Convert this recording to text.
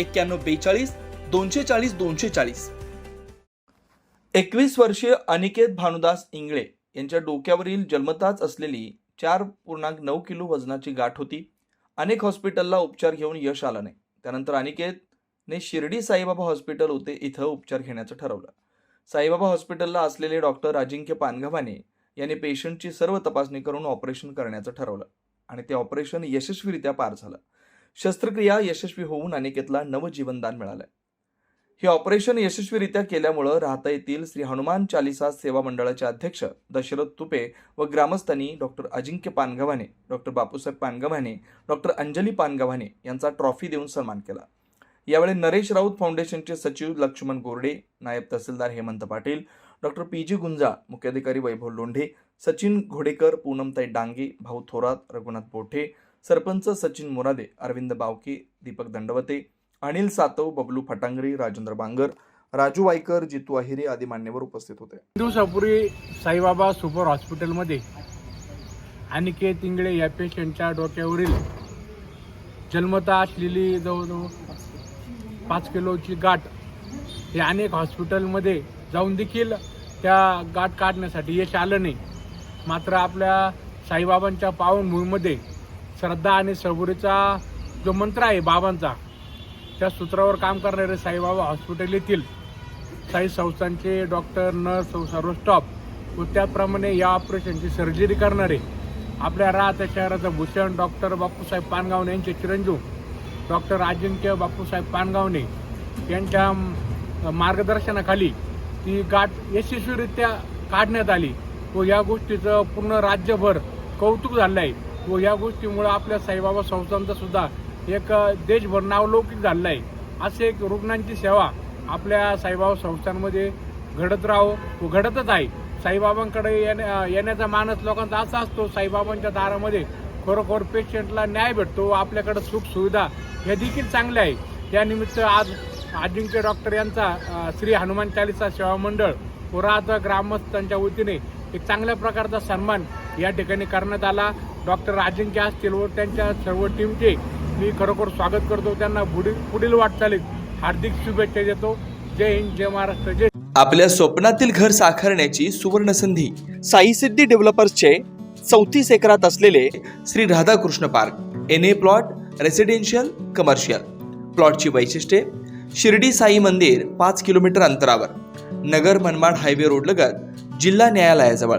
एक्क्याण्णव बेचाळीस दोनशे चाळीस दोनशे चाळीस. एकवीस वर्षीय अनिकेत भानुदास इंगळे यांच्या डोक्यावरील जन्मताच असलेली चार पूर्णांक नऊ किलो वजनाची गाठ होती. अनेक हॉस्पिटलला उपचार घेऊन यश आलं नाही. त्यानंतर अनिकेतने शिर्डी साईबाबा हॉस्पिटल होते इथं उपचार घेण्याचं ठरवलं. साईबाबा हॉस्पिटलला असलेले डॉक्टर अजिंक्य पानगव्हाणे यांनी पेशंटची सर्व तपासणी करून ऑपरेशन करण्याचं ठरवलं. आणि ते ऑपरेशन यशस्वीरित्या पार झालं. शस्त्रक्रिया यशस्वी होऊन अनिकेतला नवजीवनदान मिळालंय. हे ऑपरेशन यशस्वीरित्या केल्यामुळं राहता येथील श्री हनुमान चालिसा सेवा मंडळाचे अध्यक्ष दशरथ तुपे व ग्रामस्थांनी doctor Ajinkya Pangavhane doctor Bapusaheb Pangavhane doctor Anjali Pangavhane यांचा ट्रॉफी देऊन सन्मान केला. यावेळी नरेश राऊत फाउंडेशनचे सचिव लक्ष्मण गोरडे नायब तहसीलदार Hemant Patil doctor P G Gunja मुख्याधिकारी वैभव लोंढे सचिन घोडेकर पूनमताई डांगे भाऊ थोरात रघुनाथ बोठे सरपंच सचिन मोरादे अरविंद बावके दीपक दंडवते अनिल सातव बबलू फटांगरी राजेंद्र बांगर राजू वायकर जितू अहिरे आदी मान्यवर उपस्थित होते. दिवसापूर्वी साईबाबा सुपर हॉस्पिटलमध्ये अनिकेत इंगळे या पेशंटच्या डोक्यावरील जन्मता असलेली जवळजवळ पाच किलोची गाठ हे अनेक हॉस्पिटलमध्ये जाऊन देखील त्या गाठ काढण्यासाठी यश आलं नाही. मात्र आपल्या साईबाबांच्या पावनभूमीमध्ये श्रद्धा आणि सबुरीचा जो मंत्र आहे बाबांचा त्या सूत्रावर काम करणारे साईबाबा हॉस्पिटल येथील साई संस्थांचे डॉक्टर नर्स व सर्व स्टॉप व त्याप्रमाणे या ऑपरेशनची सर्जरी करणारे. आपल्या राहत्या शहराचा भूषण डॉक्टर बापूसाहेब पानगावणे यांचे चिरंजीव डॉक्टर अजिंक्य बापूसाहेब पानगावणे यांच्या मार्गदर्शनाखाली ती गाठ यशस्वीरित्या काढण्यात आली व या गोष्टीचं पूर्ण राज्यभर कौतुक झालं आहे व या गोष्टीमुळं आपल्या साईबाबा संस्थांचं सुद्धा एक देशभर नावलौकिक झालेलं आहे असे एक रुग्णांची सेवा आपल्या साईबाबा संस्थांमध्ये घडत राहो. व घडतच आहे. साईबाबांकडे येण्या येण्याचा मानस लोकांचा असा असतो साईबाबांच्या दारामध्ये खरोखर पेशंटला न्याय भेटतो व आपल्याकडे सुख सुविधा देखील चांगल्या आहे. त्यानिमित्त आज अजिंक्य डॉक्टर यांचा श्री हनुमान चालिसा सेवा मंडळ पुरात ग्रामस्थांच्या वतीने एक चांगल्या प्रकारचा सन्मान या ठिकाणी करण्यात आला. डॉक्टर अजिंक्य असतील व त्यांच्या सर्व टीमचे मी खरोखर स्वागत करतो. त्यांना पुढील पुढील वाटचालीत हार्दिक शुभेच्छा देतो. जय हिंद जय महाराष्ट्र जय आपल्या स्वप्नातील घर साकारण्याची सुवर्ण संधी साई सिद्धी डेव्हलपर्सचे चौतीस एकरात असलेले Shri Radhakrishna park N A plot residential commercial प्लॉटची वैशिष्ट्ये शिर्डी साई मंदिर पाच किलोमीटर अंतरावर नगर मनमाड हायवे रोडलगत जिल्हा न्यायालयाजवळ.